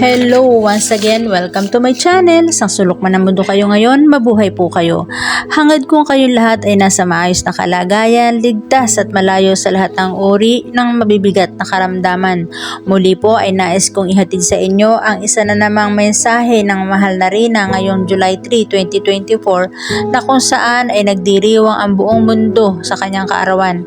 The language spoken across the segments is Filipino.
Hello once again, welcome to my channel. Sang sulok man ang mundo kayo ngayon, mabuhay po kayo. Hangad kong kayo lahat ay nasa maayos na kalagayan, ligtas at malayo sa lahat ng uri ng mabibigat na karamdaman. Muli po ay nais kong ihatid sa inyo ang isa na namang mensahe ng mahal na Rina ngayong July 3, 2024 na kung saan ay nagdiriwang ang buong mundo sa kanyang kaarawan.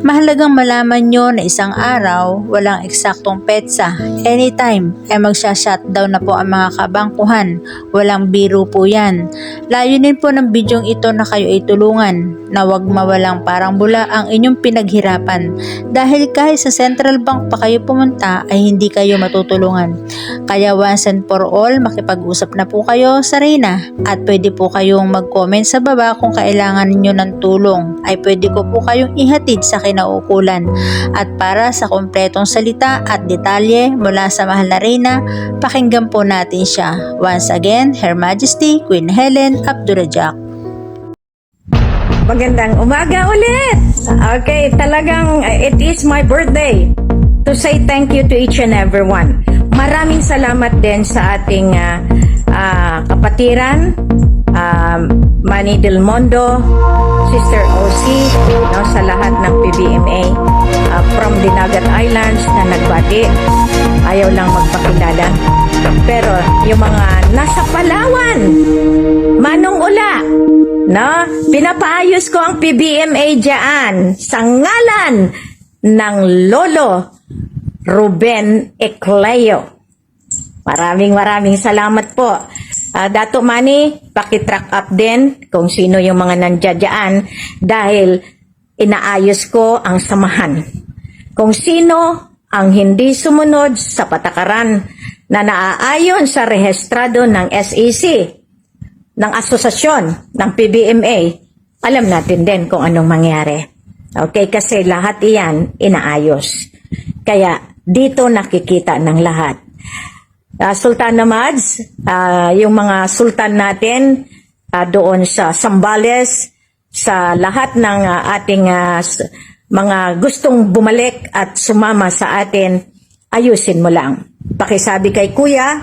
Mahalagang malaman nyo na isang araw, walang eksaktong petsa. Anytime, ay magsha-shutdown na po ang mga kabangkuhan. Walang biro po yan. Layunin po ng bidyong ito na kayo ay tulungan na wag mawalang parang bula ang inyong pinaghirapan. Dahil kahit sa central bank pa kayo pumunta ay hindi kayo matutulungan. Kaya once and for all, makipag-usap na po kayo sa Reyna at pwede po kayong mag-comment sa baba kung kailangan ninyo ng tulong. Ay pwede ko po kayong ihatid sa kinaukulan. At para sa kompletong salita at detalye mula sa mahal na Reyna, pakinggan po natin siya. Once again, Her Majesty Queen Helen Abdurajak. Magandang umaga ulit! Okay, talagang uh, it is my birthday to say thank you to each and everyone. Maraming salamat din sa ating uh, uh, kapatiran, um, Manny Del Mondo, Sister OC, no, sa lahat ng PBMA uh, from Dinagat Islands na nagbati. Ayaw lang magpakilala. Pero yung mga nasa Palawan, Manong Ula, No? Pinapaayos ko ang PBMA dyan sa ngalan ng Lolo Ruben Ecleo. Maraming maraming salamat po. Ah, Dato Mani, pakitrack up din kung sino yung mga nandiyan dahil inaayos ko ang samahan. Kung sino ang hindi sumunod sa patakaran na naaayon sa rehistrado ng SEC ng asosasyon ng PBMA, alam natin din kung anong mangyari. Okay, kasi lahat iyan inaayos. Kaya dito nakikita ng lahat. Ah, Sultan Namads, ah, yung mga sultan natin ah, doon sa Sambales, sa lahat ng ah, ating s- mga gustong bumalik at sumama sa atin, ayusin mo lang. Pakisabi kay Kuya,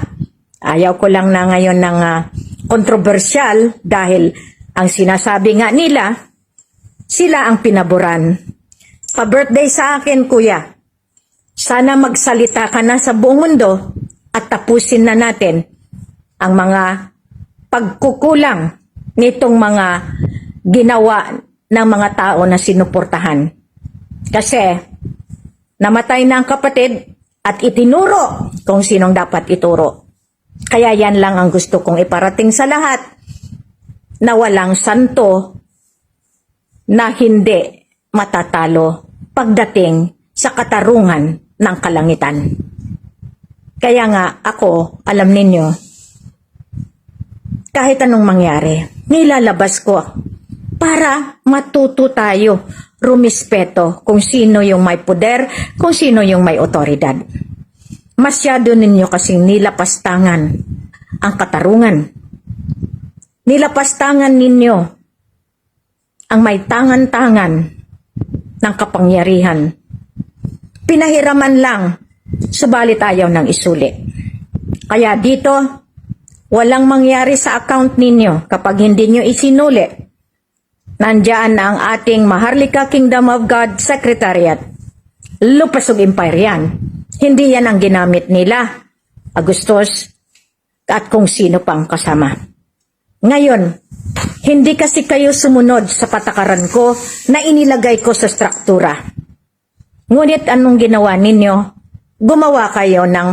ayaw ko lang na ngayon ng ah, kontrobersyal dahil ang sinasabi nga nila, sila ang pinaboran. Pa-birthday sa akin, Kuya. Sana magsalita ka na sa buong mundo at tapusin na natin ang mga pagkukulang nitong mga ginawa ng mga tao na sinuportahan. Kasi namatay na ang kapatid at itinuro kung sinong dapat ituro. Kaya yan lang ang gusto kong iparating sa lahat na walang santo na hindi matatalo pagdating sa katarungan ng kalangitan. Kaya nga ako, alam ninyo, kahit anong mangyari, nilalabas ko para matuto tayo rumispeto kung sino yung may poder, kung sino yung may otoridad. Masyado ninyo kasing nilapastangan ang katarungan. Nilapastangan ninyo ang may tangan-tangan ng kapangyarihan. Pinahiraman lang, subalit ayaw ng isuli. Kaya dito, walang mangyari sa account ninyo kapag hindi nyo isinuli. Nandyan na ang ating Maharlika Kingdom of God Secretariat. Lupasog Empire yan. Hindi yan ang ginamit nila. Agustos at kung sino pang kasama. Ngayon, hindi kasi kayo sumunod sa patakaran ko na inilagay ko sa struktura. Ngunit anong ginawa ninyo? Gumawa kayo ng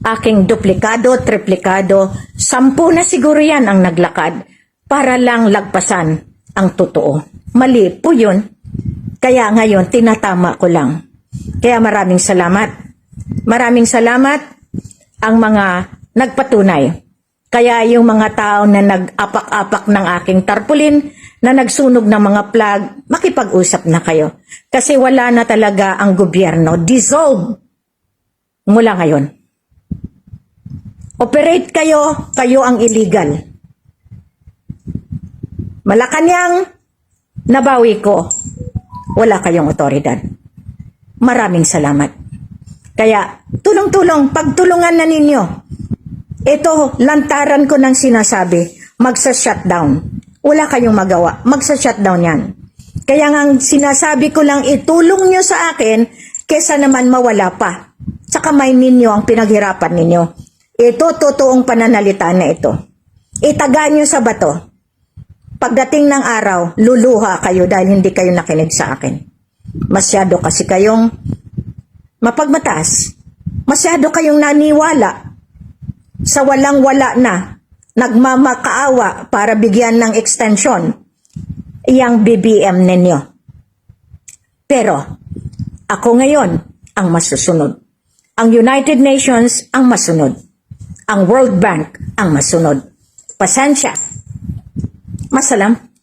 aking duplikado, triplikado, sampu na siguro yan ang naglakad para lang lagpasan ang totoo. Mali po yun. Kaya ngayon, tinatama ko lang. Kaya maraming salamat. Maraming salamat ang mga nagpatunay. Kaya yung mga tao na nag-apak-apak ng aking tarpulin, na nagsunog ng mga plug, makipag-usap na kayo. Kasi wala na talaga ang gobyerno. Dissolve mula ngayon. Operate kayo, kayo ang illegal. Malacanang, nabawi ko. Wala kayong otoridad. Maraming salamat. Kaya, tulong-tulong, pagtulungan na ninyo. Ito, lantaran ko ng sinasabi, magsa-shutdown. Wala kayong magawa, magsa-shutdown yan. Kaya nga sinasabi ko lang, itulong nyo sa akin, kesa naman mawala pa. Sa kamay ninyo ang pinaghirapan ninyo. Ito, totoong pananalita na ito. Itaga nyo sa bato. Pagdating ng araw, luluha kayo dahil hindi kayo nakinig sa akin. Masyado kasi kayong mapagmataas. Masyado kayong naniwala sa walang-wala na nagmamakaawa para bigyan ng extension iyang BBM ninyo. Pero, ako ngayon ang masusunod. Ang United Nations ang masunod. Ang World Bank ang masunod. Pasensya. Masalam.